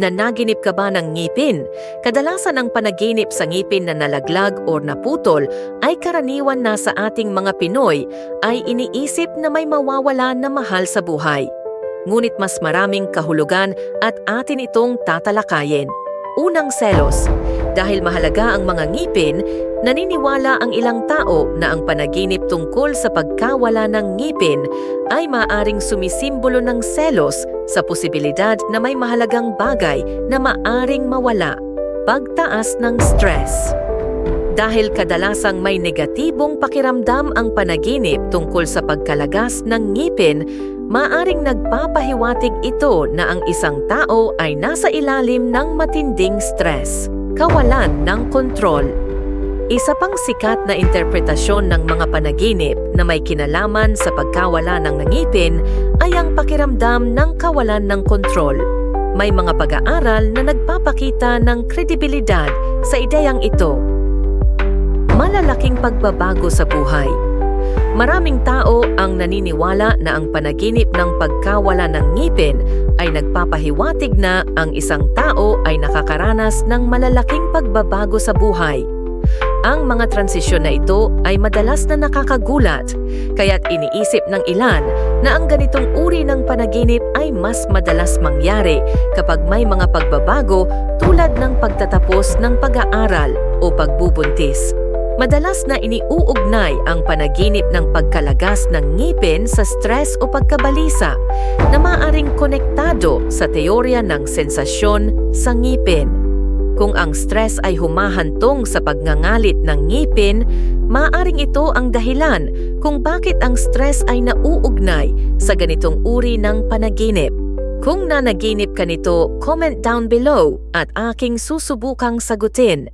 Nanaginip ka ba ng ngipin? Kadalasan ang panaginip sa ngipin na nalaglag o naputol ay karaniwan na sa ating mga Pinoy ay iniisip na may mawawala na mahal sa buhay. Ngunit mas maraming kahulugan at atin itong tatalakayin. Unang selos. Dahil mahalaga ang mga ngipin, naniniwala ang ilang tao na ang panaginip tungkol sa pagkawala ng ngipin ay maaring sumisimbolo ng selos sa posibilidad na may mahalagang bagay na maaring mawala. Pagtaas ng stress. Dahil kadalasang may negatibong pakiramdam ang panaginip tungkol sa pagkalagas ng ngipin, maaring nagpapahiwatig ito na ang isang tao ay nasa ilalim ng matinding stress. Kawalan ng kontrol. Isa pang sikat na interpretasyon ng mga panaginip na may kinalaman sa pagkawala ng ngipin ay ang pakiramdam ng kawalan ng kontrol. May mga pag-aaral na nagpapakita ng kredibilidad sa ideyang ito. Malalaking pagbabago sa buhay. Maraming tao ang naniniwala na ang panaginip ng pagkawala ng ngipin ay nagpapahiwatig na ang isang tao ay nakakaranas ng malalaking pagbabago sa buhay. Ang mga transisyon na ito ay madalas na nakakagulat, kaya't iniisip ng ilan na ang ganitong uri ng panaginip ay mas madalas mangyari kapag may mga pagbabago tulad ng pagtatapos ng pag-aaral o pagbubuntis. Madalas na iniuugnay ang panaginip ng pagkalagas ng ngipin sa stress o pagkabalisa na maaring konektado sa teorya ng sensasyon sa ngipin. Kung ang stress ay humahantong sa pagngangalit ng ngipin, maaring ito ang dahilan kung bakit ang stress ay nauugnay sa ganitong uri ng panaginip. Kung nanaginip ka nito, comment down below at aking susubukang sagutin.